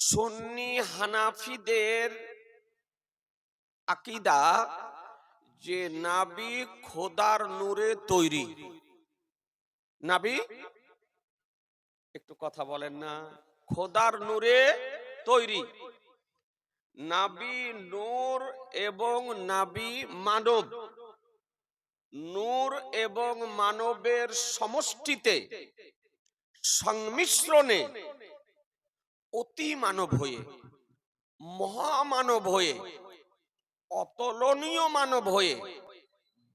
সুন্নি হানাফিদের আকিদা যে নাবি খোদার নূরে তৈরি। নাবি? একটু কথা বলেন না। খোদার নূরে তৈরি। নাবি নূর এবং নাবি মানব। নূর এবং মানবের সমষ্টিতে সংমিশ্রণে অতি মানব হয়ে মহামানব হয়ে, অতুলনীয় মানব হয়ে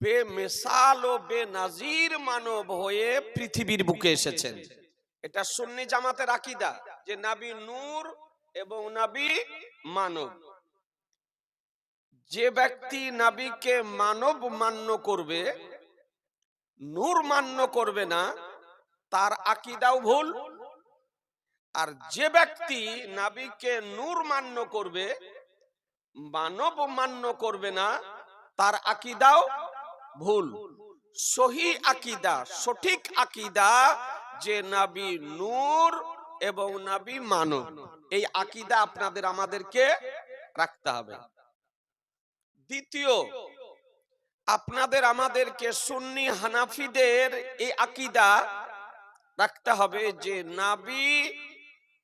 বেমেসাল ও বেনাজির মানব হয়ে পৃথিবীর বুকে এসেছেন। এটা সুন্নি জামাতের আকিদা যে নাবি নূর এবং নাবি মানব। যে ব্যক্তি নাবিকে মানব মান্য করবে, নূর মান্য করবে না, তার আকিদাও ভুল আর যে ব্যক্তি নাবিকে নূর মান্য করবে মানব মান্য করবে না তার আকিদাও ভুল। সহি আকিদা সঠিক আকিদা যে নাবি নূর এবং নাবি মানব। এই আকিদা আপনাদের আমাদেরকে রাখতে হবে। দ্বিতীয় আপনাদের আমাদেরকে সুন্নি হানাফিদের এই আকিদা রাখতে হবে যে নাবি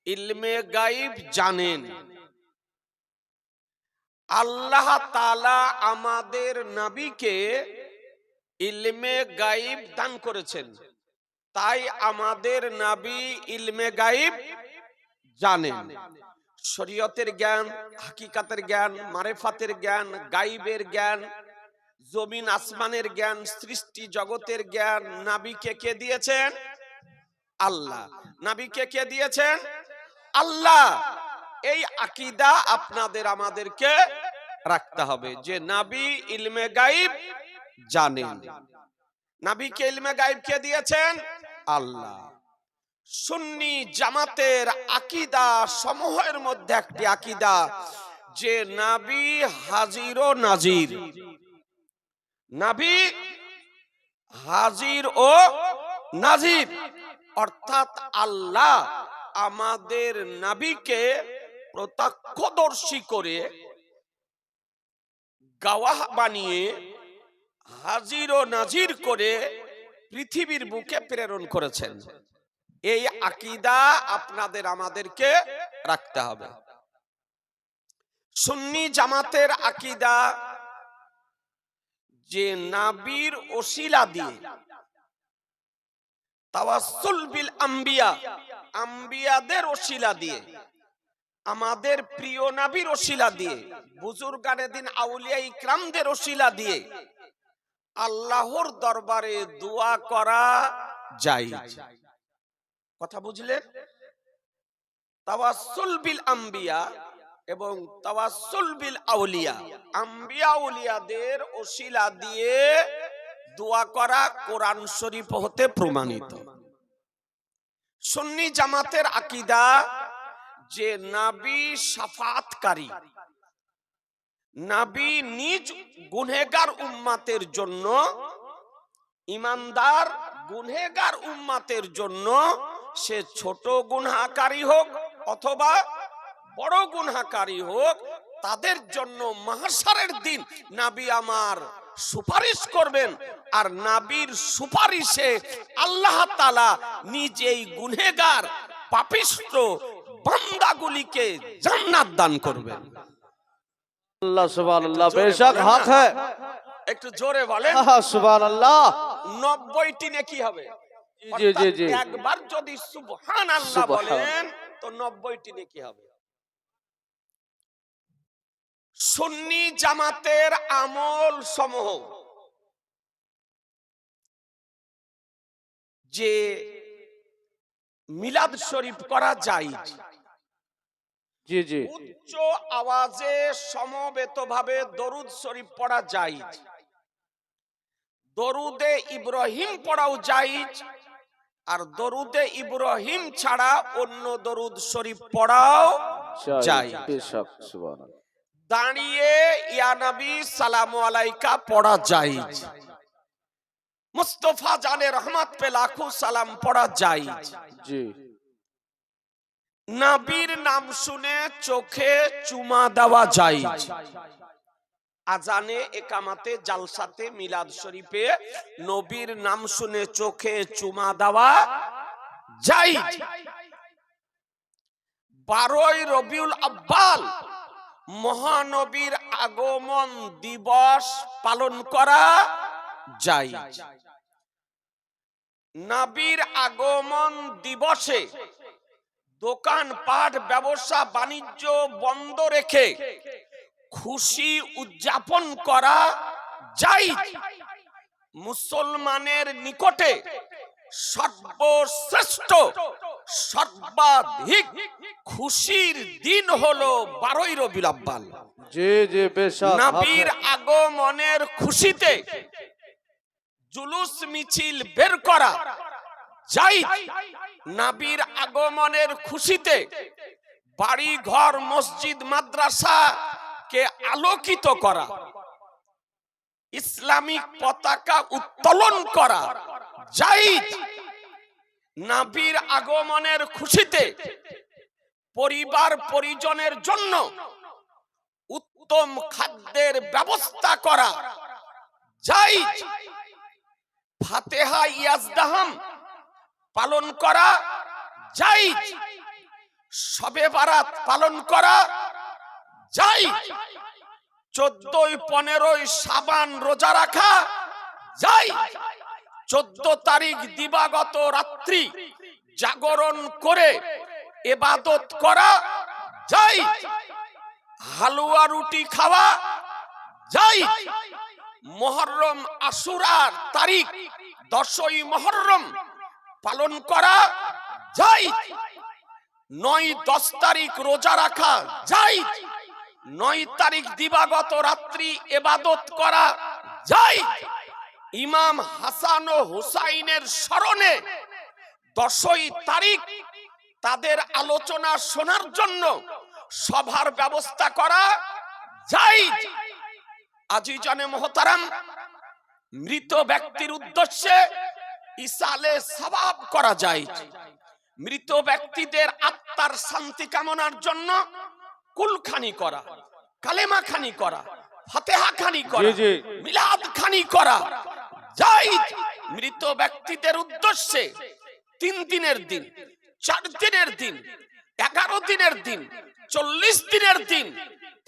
ইলমে গাইব জানেন। আল্লাহ তালা আমাদের নাবিকে ইলমে গাইব দান করেছেন। তাই আমাদের নাবি ইলমে গাইব জানেন। শরীয়তের জ্ঞান, হাকিকাতের জ্ঞান, মারেফাতের জ্ঞান, গাইবের জ্ঞান, জমিন আসমানের জ্ঞান, সৃষ্টি জগতের জ্ঞান, নাবিকে কে দিয়েছেন? আল্লাহ। নাবিকে কে দিয়েছেন? আল্লাহ, এই আকিদা আপনাদের আমাদেরকে রাখতে হবে। যে নাবি ইলমে গাইব জানেন নাবিকে ইলমে গাইব কে দিয়েছেন? আল্লাহ। সুন্নি জামাতের আকিদা সমূহের মধ্যে একটি আকিদা, যে নাবি হাজির ও নাজির। নাবি হাজির ও নাজির। অর্থাৎ আল্লাহ আমাদের নাবিকে প্রত্যক্ষদর্শী করে গাওয়াহ বানিয়ে হাজির ও নাজির করে পৃথিবীর বুকে প্রেরণ করেছেন। এই আকিদা আপনাদের, আমাদেরকে রাখতে হবে। সুন্নি জামাতের আকিদা যে নাবির ওসিলা দিয়ে তাওয়াসুল বিল আম্বিয়া, আম্বিয়াদের ওসিলা দিয়ে, আমাদের প্রিয় নাবির ওসিলা দিয়ে, বুজুর্গানে দিন আউলিয়া ইকরামদের ওসিলা দিয়ে আল্লাহর দরবারে দোয়া করা যায়। কথা বুঝলেন তাওয়াসুল বিল আম্বিয়া এবং তাওয়াসুল বিল আউলিয়া, আম্বিয়া আউলিয়াদের ওসিলা দিয়ে দোয়া করা কোরআন শরীফ হতে প্রমাণিত। সুন্নি জামাতের আকিদা যে নাবি সাফাতকারী, নাবি নিজ গুনহেগার উম্মাতের জন্য, ইমানদার গুনহেগার উম্মাতের জন্য সে ছোট গুনহাকারী হোক অথবা বড় গুনহাকারী হোক, তাদের জন্য মাহাসারের দিন। নাবি আমার সুপারিশ করবেন আর নাবির সুপারিশে আল্লাহ তালা নিজেই গুনেগার পাপিষ্ট বান্দাগুলিকে জান্নাত দান করবেন। একটু জোরে বলে সুবহানাল্লাহ। 90টি হবে? একবার যদি সুবহান আল্লাহ বলেন তো নব্বইটি নাকি হবে? সুন্নি জামাতের আমল সমূহ। যে মিলাদ শরীফ করা যায়। জি জি। উচ্চ আওয়াজে সমবেতভাবে দরুদ শরীফ পড়া যাই দরুদে ইব্রাহিম পড়াও যাই আর দরুদে ইব্রাহিম ছাড়া অন্য দরুদ শরীফ পড়াও জায়েজ দাঁড়িয়ে ইয়া নবী সালাম আলাইকা পড়া জায়েজ মুস্তফা জানে রহমত পে লাখো সালাম পড়া জায়েজ जी নাবির নাম শুনে চোখে চুমা দেওয়া যায়। আজানে একামাতে জালসাতে মিলাদ শরীফে নবীর নাম শুনে চোখে চুমা দেওয়া যায়। বারোই রবিউল আব্বাল মহানবীর আগমন দিবস পালন করা যায়। নাবির আগমন দিবসে দোকান পাট ব্যবসা, বাণিজ্য বন্ধ রেখে খুশি উদযাপন করা যায়। মুসলমানের নিকটে সর্বশ্রেষ্ঠ, সর্বাধিক খুশির দিন হলো বারোই রবিউল আব্বাল। জি বেশাক নাবির আগমনের খুশিতে জুলুস মিছিল বের করা যাই নাবির আগমনের খুশিতে বাড়ি ঘর মসজিদ মাদ্রাসা কে আলোকিত করা ইসলামিক পতাকা উত্তোলন করা যাই নাবির আগমনের খুশিতে পরিবার পরিজনের জন্য উত্তম খাদ্যের ব্যবস্থা করা। যাই ফাতেহা ইয়াজদাহাম পালন করা। যাই সবে বারাত পালন করা। যাই চোদ্দই পনেরোই সাবান রোজা রাখা। যাই চোদ্দ তারিখ দিবাগত রাত্রি জাগরণ করে এবাদত করা, যাই। হালুয়া রুটি খাওয়া, যাই। মহরম আশুরার তারিখ, দশই মহরম পালন করা, যাই। নয় দশ তারিখ রোজা রাখা, যাই। নয় তারিখ দিবাগত রাত্রি এবাদত করা, যাই। ইমাম হাসান ও হুসাইনের স্মরণে দশই তারিখ তাদের আলোচনা শোনার জন্য সভার ব্যবস্থা করা যাই আজি জনে মহতারাম মৃত ব্যক্তির উদ্দেশ্যে ইসালে সবাব করা যায়। মৃত ব্যক্তিদের আত্মার শান্তি কামনার জন্য কুলখানি করা কালেমা খানি করা ফাতেহা খানি করা। মিলাদ খানি করা যাই মৃত ব্যক্তিদের উদ্দেশ্যে তিন দিনের দিন চার দিনের দিন, এগারো দিনের দিন, চল্লিশ দিনের দিন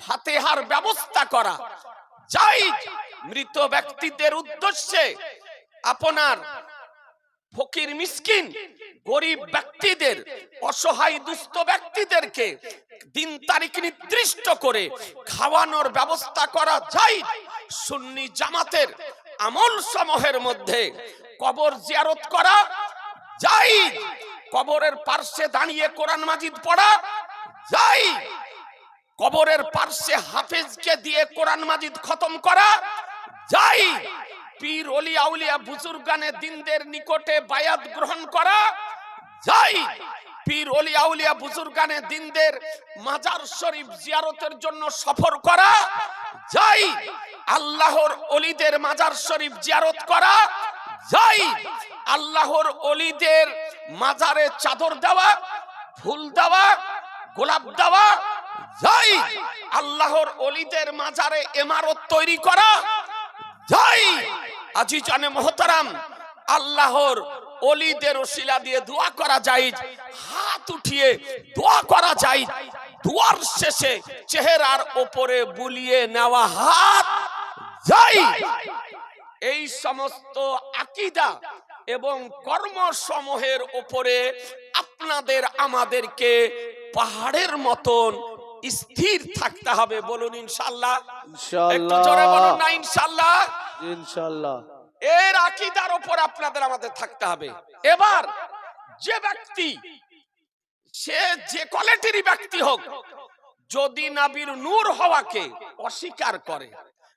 ফাতেহার ব্যবস্থা করা। যাই মৃত ব্যক্তিদের উদ্দেশ্যে আপনার ফকির মিসকিন গরিব ব্যক্তিদের, অসহায় দুস্থ ব্যক্তিদেরকে দিন তারিখ নির্দিষ্ট করে খাওয়ানোর ব্যবস্থা করা। যায় সুন্নি জামাতের আমল সমূহের মধ্যে কবর জিয়ারত করা। যাই কবরের পার্শ্বে দাঁড়িয়ে কোরআন মাজিদ পড়া যাই কবরের পার্শ্বে হাফেজকে দিয়ে কোরআন মাজিদ খতম করা যাই পীর অলি আউলিয়া, বুজুর্গানে দিনদের নিকটে বায়াত গ্রহণ করা যাই পীর অলি আউলিয়া, বুজুর্গানে দিনদের মাজার শরীফ জিয়ারতের জন্য সফর করা যাই আল্লাহর অলিদের মাজার শরীফ জিয়ারত করা যাই আল্লাহর অলিদের মাজারে চাদর দেওয়া, ফুল দেওয়া, গোলাপ দেওয়া, যাই আল্লাহর অলিদের মাজারে এমারত তৈরি করা, যাই আজি জানে মহতারাম, আল্লাহর অলিদের ওসিলা দিয়ে দোয়া করা যায় হাত উঠিয়ে দোয়া করা যায় দোয়ার শেষে চেহারার ওপরে বুলিয়ে নেওয়া হাত, যাই। এই সমস্ত আকিদা এবং কর্মসমূহের ওপরে আপনাদের আমাদেরকে পাহাড়ের মতন স্থির থাকতে হবে। বলুন ইনশাল্লাহ। একটু জোরে বলুন না ইনশাআল্লাহ ইনশাল্লাহ। ইনশাআল্লাহ এর আকিদার উপর আপনাদের আমাদের থাকতে হবে। এবার যে ব্যক্তি সে যে কোয়ালিটির ব্যক্তি হোক যদি নাবির নূর হওয়াকে অস্বীকার করে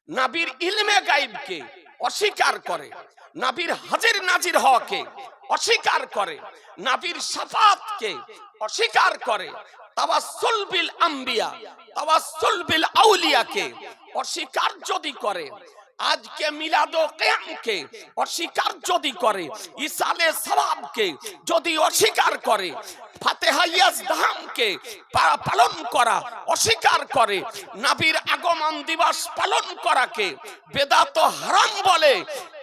নাবির ইলমে গাইবকে অস্বীকার করে। নাবির হাজির নাজির হওয়াকে অস্বীকার করে। নাবির সাফাতকে অস্বীকার করে। তাওয়াসসুল বিল আম্বিয়া, তাওয়াসসুল বিল আউলিয়াকে অস্বীকার যদি করে আজকে মিলাদ কিয়ামকে অস্বীকার যদি করে ইসালে সওয়াবকে যদি অস্বীকার করে, ফাতেহা ইয়াজদামকে পালন করা অস্বীকার করে, নাবির আগমন দিবস পালন করাকে বেদাত হারাম বলে,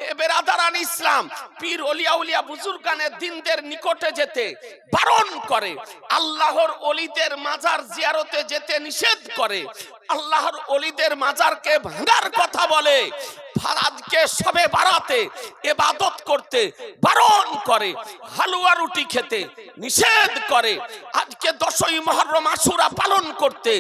এ বেরাদারান ইসলাম, পীর ওলিয়া উলিয়া বুজুর্গানের দিনদের নিকটে যেতে বারণ করে, আল্লাহর অলিদের মাজার জিয়ারতে যেতে নিষেধ করে আল্লাহর অলিদের মাজারকে ভাঙার কথা বলে। আজকে সবে বাড়াতে এবাদত করতে বারণ করে, হালুয়া রুটি খেতে নিষেধ করে, আজকে দশই মহরম আশুরা পালন করতে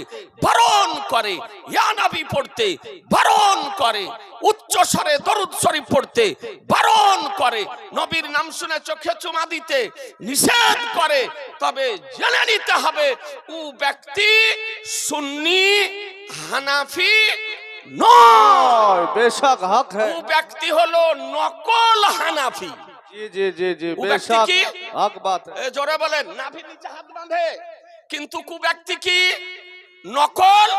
বারণ করে ইয়ানাবি পড়তে বারণ করে, উচ্চ স্বরে দরুদ শরীফ পড়তে বারণ করে, নবীর নাম শুনে চোখে চুমা দিতে নিষেধ করে, তবে জেনে নিতে হবে ও ব্যক্তি সুন্নি, হানাফি নয়। বেশক হক হ্যায় ও ব্যক্তি হলো নকল হানাফি। জি জি জি জি বেশক হক বাত এ জোরে বলে নাফি নিচে হাত বাঁধে। কিন্তু কু ব্যক্তি কি? নকল?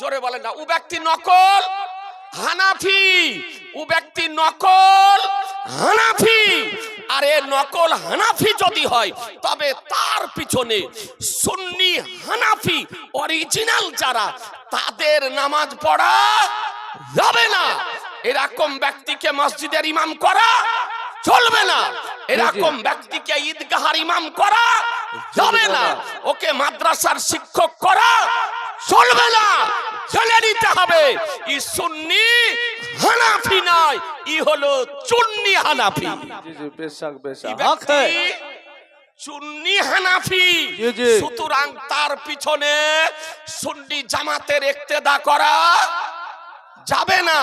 জোরে বলেন না ও ব্যক্তি নকল হানাফি। ও ব্যক্তি নকল হানাফি। আর এ নকল হানাফি যদি হয়, তবে তার পিছনে সুন্নি হানাফি অরিজিনাল যারা, তাদের নামাজ পড়া যাবে না। এরকম ব্যক্তিকে মসজিদের ইমাম করা চলবে না। এরকম ব্যক্তিকে ঈদগাহার ইমাম করা যাবে না। ওকে মাদ্রাসার শিক্ষক করা চলবে না। জেনে নিতে হবে। ই সুন্নি হানাফি নয় ই হলো চুন্নি হানাফি। চুন্নি হানাফি। সুতরাং তার পিছনে সুন্নি জামাতের একতেদা করা যাবে না।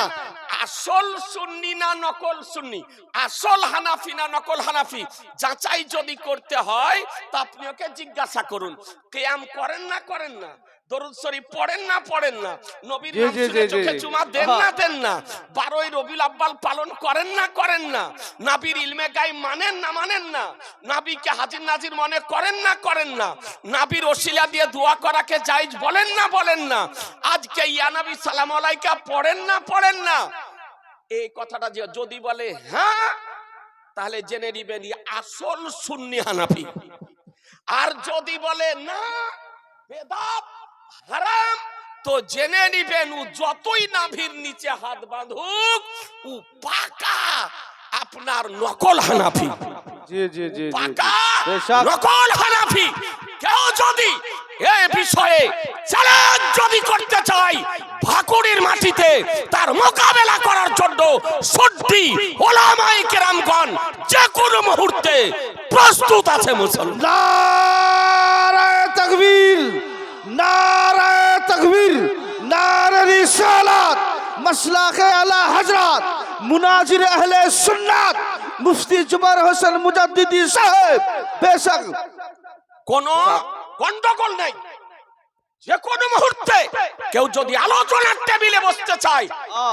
আসল সুন্নি না নকল সুন্নি আসল হানাফি না নকল হানাফি যাচাই যদি করতে হয় তা আপনি ওকে জিজ্ঞাসা করুন। কেয়াম করেন না করেন না? দরুদ শরীফ পড়েন না পড়েন না। নবীর নাম শুনে চোখে চুমা দেন। না দেন না। বারোই রবিউল আব্বাল পালন করেন না করেন না। নাবির ইলমে গাই মানেন না মানেন না। নাবিকে হাজির নাজির মনে করেন না করেন না। নাবির ওসিলা দিয়ে দোয়া করাকে জায়েজ বলেন না বলেন না। আজকে ইয়া নবী সালাম আলাইকা পড়েন না পড়েন না। এই কথাটা যে যদি বলে হ্যাঁ? তাহলে জেনে নিবেন আসল সুন্নি হানাফি। আর যদি বলে না বেদাত হারাম। তো জেনে নিবেন ও যতই নাভির নিচে হাত বাঁধুক ও পাকা আপনার নকল হানাফি। জি জি জি পাকা নকল হানাফি। কেউ যদি এই বিষয়ে চ্যালেঞ্জ যদি করতে চাই ভাকুরের মাটিতে তার মোকাবেলা করার জন্য সত্যি ওলামাই কেরামগণ যে কোনো মুহূর্তে প্রস্তুত আছে মুসলমান। তাকবীর। নারায় তকবীর, নারায় সালাত মশলাকে আলা হজরত মুনাজির আহলে সুন্নাত, মুফতি জুবার হোসেন মুজাদ্দিদি সাহেব বেশক কোনো গন্ডগোল নাই। যে কোনো মুহূর্তে কেউ যদি আলোচনার টেবিলে বসতে চায়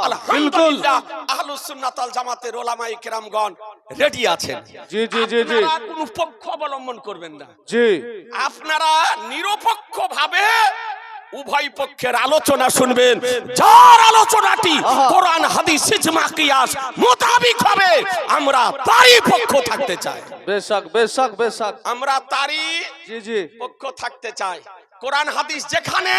আলহামদুলিল্লাহ আহলুস সুন্নাত আল জামাতের ওলামাই কেরামগণ রেডি আছেন। জি জি জি জি। কোনো পক্ষ অবলম্বন করবেন না। জি। আপনারা নিরপেক্ষ ভাবে উভয় পক্ষের আলোচনা শুনবেন। যার আলোচনাটি। কোরআন হাদিস ইজমা কিয়াস মোতাবিক হবে আমরা তারই পক্ষ থাকতে চাই। বেশক বেশক বেশক। আমরা তারই জি জি। পক্ষ থাকতে চাই। কোরআন হাদিস যেখানে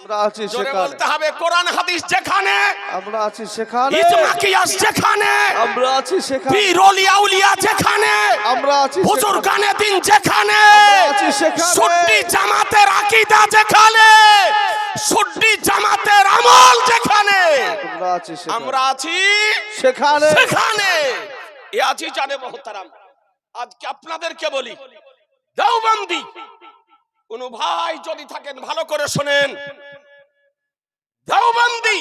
আমরা আছি সেখানে। বলতে হবে কোরআন হাদিস যেখানে আমরা আছি সেখানে। ইজমা কিয়াস যেখানে আমরা আছি সেখানে। পীর ওলিয়া উলিয়া যেখানে আমরা আছি হুজুর সেখানে। গানে দিন যেখানে আছি সেখানে। সুন্নি জামাতের আকীদা যেখানে সুন্নি জামাতের আমল যেখানে। আমরা আছি সেখানে। আমরা আছি সেখানে। সেখানে। এ আছি জানে মহতারাম। আজকে আপনাদেরকে বলি দেওবন্দি কোন ভাই যদি থাকেন ভালো করে শোনেন। দেওবন্দি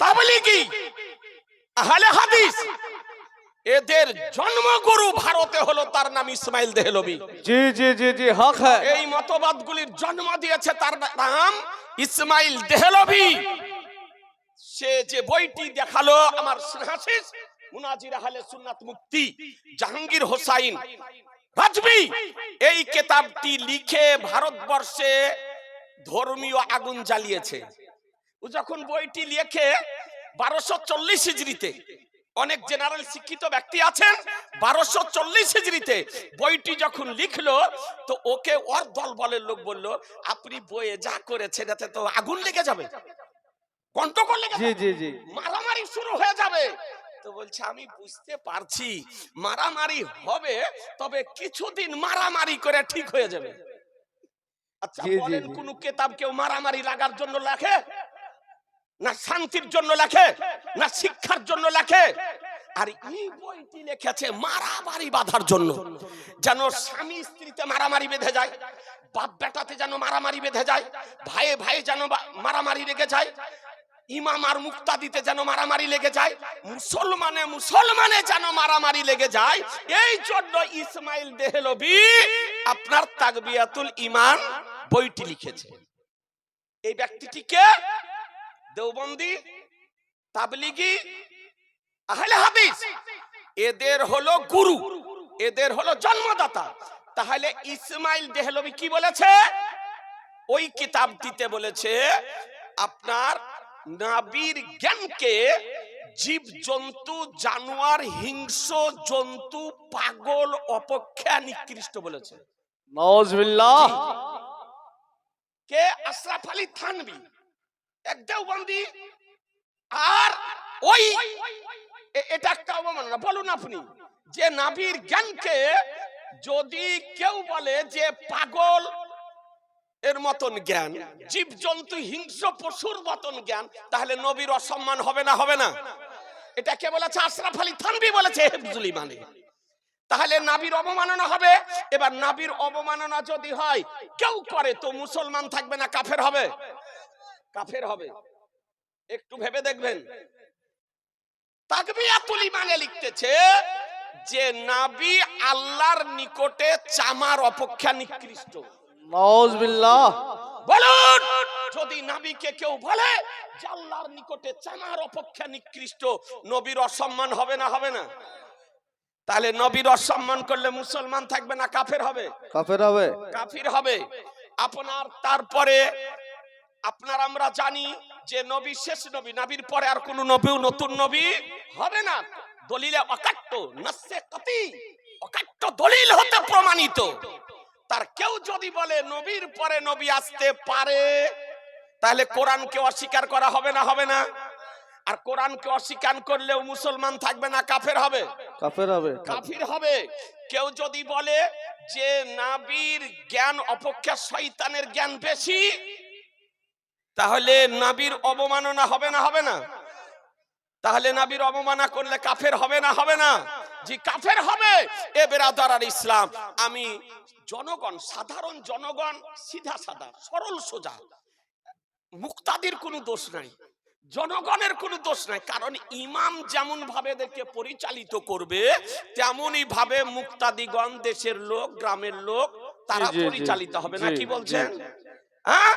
তাবলিগি আহলে হাদিস এদের জন্মগুরু ভারতে হলো তার নাম ইসমাইল দেহলবি। জি জি জি জি হক হ্যাঁ। এই মতবাদগুলির জন্ম দিয়েছে তার নাম ইসমাইল দেহলবি। সে যে বইটি দেখাল আমার স্নেহাশিস মুনাজির আহলে সুন্নাত মুক্তি জাহাঙ্গীর হোসাইন। রাজবি এই কেতাবটি লিখে ভারতবর্ষে ধর্মীয় আগুন জ্বালিয়েছে। ও যখন বইটি লিখে বারোশো চল্লিশ হিজড়িতে অনেক জেনারেল শিক্ষিত ব্যক্তি আছেন বারোশো চল্লিশ হিজড়িতে বইটি যখন লিখলো তো ওকে ওর দল বলের লোক বলল আপনি বইয়ে যা করেছেন এতে তো আগুন লেগে যাবে। কণ্ঠকর লেগে জি জি জি। মারামারি শুরু হয়ে যাবে। তো বলছে আমি বুঝতে পারছি মারামারি হবে তবে কিছুদিন মারামারি করে ঠিক হয়ে যাবে। আচ্ছা বলেন কোন কেতাব কেউ মারামারি লাগার জন্য লেখে? না শান্তির জন্য লেখে? না শিক্ষার জন্য লেখে? আর এই বইটি লিখেছে মারামারি বাঁধার জন্য। যেন স্বামী স্ত্রীতে মারামারি বেঁধে যায় বাপ বেটাতে যেন মারামারি বেঁধে যায় ভাইয়ে ভাই যেন মারামারি লেগে যায় ইমাম আর মুক্তাদিতে যেন মারামারি লেগে যায়, মুসলমানে মুসলমানে যেন মারামারি লেগে যায়, এই জন্য ইসমাইল দেহলবি আপনার তাকবিয়াতুল ইমান বইটি লিখেছে। এই ব্যক্তিটিকে দেওবন্দি, তাবলিগি, আহলে হাদিস। এদের হলো গুরু, এদের হলো জন্মদাতা। তাহলে ইসমাইল দেহলবি কি বলেছে? ওই কিতাবটিতে বলেছে, আপনার নাবির জ্ঞানকে জীব জন্তু জানোয়ার হিংস্র জন্তু পাগল অপেক্ষা নিকৃষ্ট বলেছে। নওয়াজবিল্লাহ কে? আশরাফ আলী থানবি। এক দেওবন্দি আর ওই এটা একটা অবমাননা। বলুন আপনি যে নাবির জ্ঞানকে যদি কেউ বলে যে পাগল এর মতন জ্ঞান। জীব জন্তু হিংস্র পশুর মতন জ্ঞান, তাহলে নবীর অসম্মান হবে না হবে না? এটা কে বলেছে? আশরাফ আলী থানবি বলেছে হেফজুল ইমানে। তাহলে নাবির অবমাননা হবে? এবার নাবির অবমাননা যদি হয়, কেউ করে তো মুসলমান থাকবে না, কাফের হবে? কাফের হবে। একটু ভেবে দেখবেন। তাকবিয়াতুল ইমানে লিখতেছে যে, নাবি আল্লাহর নিকটে চামার অপেক্ষা নিকৃষ্ট। বলুন যদি নাবিকে কেউ বলে যে আল্লাহর নিকটে চামার অপেক্ষা নিকৃষ্ট নবীর অসম্মান হবে না হবে না? তাহলে নবীর অসম্মান করলে মুসলমান থাকবে না কাফের হবে? কাফের হবে। কাফির হবে। আপনার তারপরে আপনার আমরা জানি যে নবী শেষ নবী নবীর পরে আর কোন নবী নতুন নবী হবে না। দলিলে অকাট্য নাসে কতি অকাট্য দলিল হতে প্রমাণিত। তার কেউ যদি বলে নবীর পরে নবী আসতে পারে তাহলে কোরআনকে অস্বীকার করা হবে না হবে না। আর কোরআনকে অস্বীকার করলেও মুসলমান থাকবে না কাফের হবে। কাফের হবে। কাফির হবে। কেউ যদি বলে যে নাবির জ্ঞান অপেক্ষা শয়তানের জ্ঞান বেশি তাহলে নাবির অবমাননা হবে না হবে না। তাহলে নাবির অবমাননা করলে কাফের হবে না হবে না। জি কাফের হবে এ বেরাদার আর ইসলাম। আমি জনগণ সাধারণ জনগণ সিধা সাদা সরল সোজা। মুক্তাদির কোনো দোষ নাই জনগণের কোনো দোষ নাই কারণ ইমাম যেমন ভাবে এদেরকে পরিচালিত করবে তেমনই ভাবে মুক্তাদিগণ দেশের লোক গ্রামের লোক তারা পরিচালিত হবে না কি বলছেন? হ্যাঁ?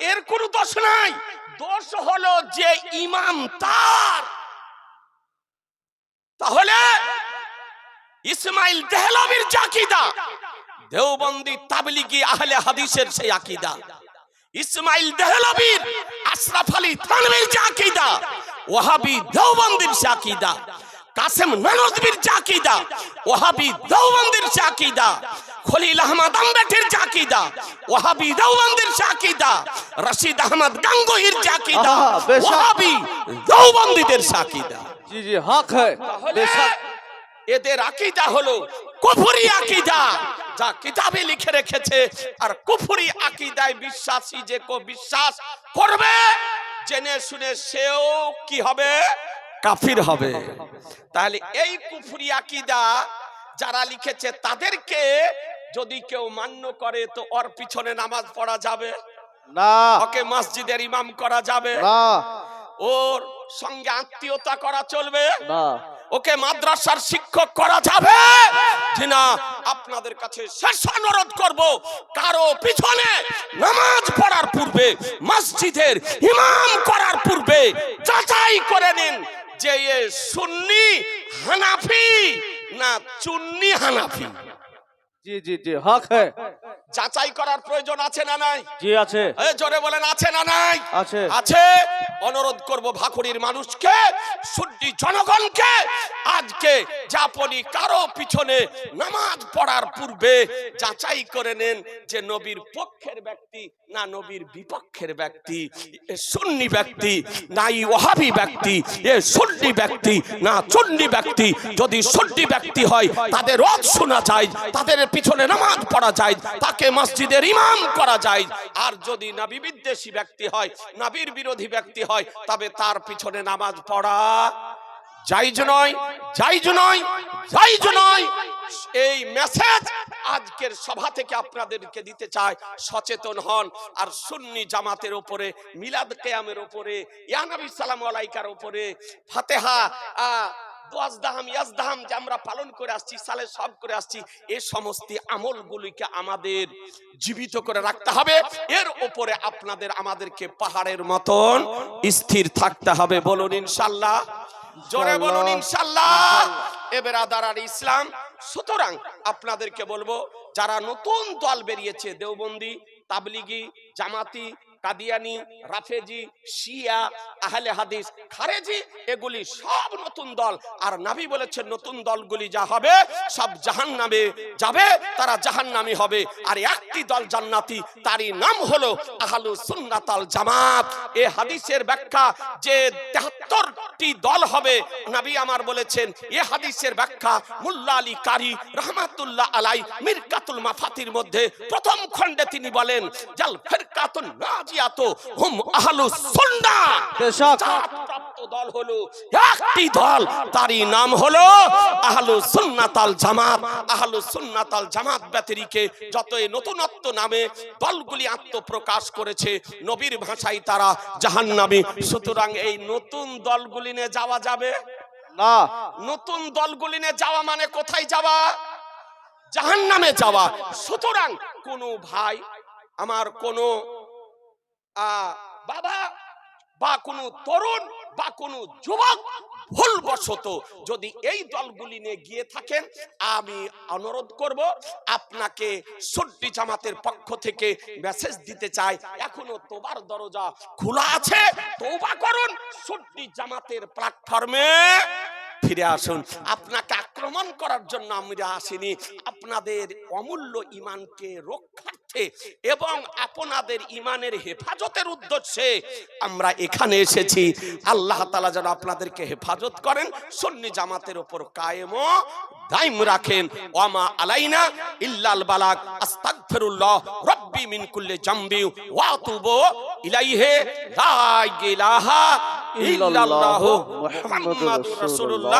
এর কোনো দোষ নাই। দোষ হলো যে ইমাম তার। তাহলে ইসমাইল দেহলবির জাকিদা দেওবন্দি তাবলিগি আহলে হাদিসের সেই আকিদা। ইসমাইল দেহলবির আশরাফ আলী থানভীর জাকিদা ওয়াহাবি দেওবন্দির জাকিদা কাসেম নানদবির জাকিদা ওয়াহাবি দেওবন্দির জাকিদা খলিল আহমদ আম্বেটের জাকিদা ওয়াহাবি দেওবন্দির জাকিদা রশিদ আহমদ গাঙ্গুহির জাকিদা। ওয়াহাবি দেওবন্দিদের জাকিদা জি জি হক হ্যায় বেশক। এদের আকিদা হলো কুফরি আকিদা। যা কিতাবে লিখে রেখেছে। আর কুফুরি আকিদায় বিশ্বাসী যে কো বিশ্বাস করবে জেনে শুনে সেও কি হবে? কাফির হবে। তাহলে এই কুফরি আকিদা যারা লিখেছে তাদেরকে যদি কেউ মান্য করে তো ওর পিছনে নামাজ পড়া যাবে? না। ওকে মসজিদের ইমাম করা যাবে? না। ওর সঙ্গে আত্মীয়তা করা চলবে? না। ওকে মাদ্রাসার শিক্ষক করা যাবে? না আপনাদের কাছে শেষ অনুরোধ করব, কারও পিছনে নামাজ পড়ার পূর্বে, মসজিদের ইমাম করার পূর্বে যাচাই করে নিন যে এ সুন্নি হানাফি না চুন্নি হানাফি। জি জি জি, হক হ্যায় যাচাই করার প্রয়োজন আছে না নাই? জি আছে। এ জোরে বলেন আছে না নাই? আছে। আছে। অনুরোধ করব ভাকুড়ির মানুষকে সুন্নি জনগণকে আজকে যাপনি কারও পিছনে নামাজ পড়ার পূর্বে যাচাই করে নেন যে নবীর পক্ষের ব্যক্তি না নবীর বিপক্ষের ব্যক্তি এ সুন্নি ব্যক্তি নাই ওহাবি ব্যক্তি এ সুন্নি ব্যক্তি না চন্ডি ব্যক্তি। যদি সুন্নি ব্যক্তি হয় তাদের রোজ শোনা যায় তাদের পিছনে নামাজ পড়া যায় তাকে মসজিদের ইমাম করা যায়। আর যদি নাবি বিদ্বেষী ব্যক্তি হয়, নাবির বিরোধী ব্যক্তি হয়, তবে তার পিছনে নামাজ পড়া জাইজ নয় জাইজ নয় জাইজ নয়। এই মেসেজ আজকের সভা থেকে আপনাদেরকে দিতে চাই, সচেতন হন। আর সুন্নি জামাতের উপরে মিলাদ কেয়ামের উপরে ইয়ানবী সালাম আলাইকার উপরে ফাতেহা ইয়াজদাহাম যে আমরা পালন করে আসছি সালে সব করে আসছি এই সমস্ত আমলগুলিকে আমাদের জীবিত করে রাখতে হবে। এর উপরে আপনাদের আমাদেরকে পাহাড়ের মতন স্থির থাকতে হবে বলুন ইনশাল্লাহ। জোরে বলুন ইনশাল্লাহ। এবার আদার আর ইসলাম সুতরাং আপনাদেরকে বলব যারা নতুন দল বেরিয়েছে দেওবন্দি তাবলিগি জামাতি কাদিয়ানি, রাফেজি, শিয়া, আহলে হাদিস, খারেজি, এগুলি সব নতুন দল। আর নাবি বলেছেন নতুন দলগুলি যা হবে, সব জাহান নামে যাবে, তারা জাহান নামে হবে। আর একটি দল জান্নাতি, তারই নাম হলো আহলু সুন্নাতাল জামাত। এ হাদিসের ব্যাখ্যা যে তেহাত্তরটি দল হবে, নবী আমার বলেছেন, এ হাদিসের ব্যাখ্যা মুল্লা আলী কারি রহমাতুল্লাহ আলাই মিরকাতুল মাফাতির মধ্যে প্রথম খণ্ডে তিনি বলেন, জাল ফিরকাতুন নাজিয়াতু হুম আহলুস সুন্নাহ। বেশক। দল হলো একটি দল তারই নাম হলো আহলু সুন্নাতাল জামাত। আহলু সুন্নাতাল জামাত ব্যতিরিকে যত নতুনত্ব নামে দলগুলি আত্মপ্রকাশ করেছে নবীর ভাষায় তারা জাহান্নামী। সুতরাং এই নতুন দলগুলি নিয়ে যাওয়া যাবে? না। নতুন দলগুলি নিয়ে যাওয়া মানে কোথায় যাওয়া? জাহান নামে যাওয়া। সুতরাং কোন ভাই আমার কোন বাবা, বা কোনো তরুণ, বা কোনো যুবক ভুলবশত যদি এই দলগুলি নিয়ে গিয়ে থাকেন, আমি অনুরোধ করব, আপনাকে সড্ডি জামাতের পক্ষ থেকে মেসেজ দিতে চাই। এখনও তোবার দরজা খোলা আছে, তৌবা করুন সড্ডি জামাতের প্ল্যাটফর্মে ফিরে আসুন। আপনাকে আক্রমণ করার জন্য আমরা আসিনি। আপনাদের অমূল্য ইমানকে রক্ষার্থে এবং আপনাদের ইমানের হেফাজতের উদ্দেশ্যে আমরা এখানে এসেছি। আল্লাহ তালা যেন আপনাদেরকে হেফাজত করেন, সন্নি জামাতের ওপর কায়েম দাইম রাখেন। ওয়ামা আলাইনা ইল্লাল বালাক আস্তাগফিরুল্লাহ, রব্বি মিন কুল্লি জামবি, ওয়া আতুবু ইলাইহি, লা ইলাহা ইল্লাল্লাহ মুহাম্মাদুর রাসূলুল্লাহ।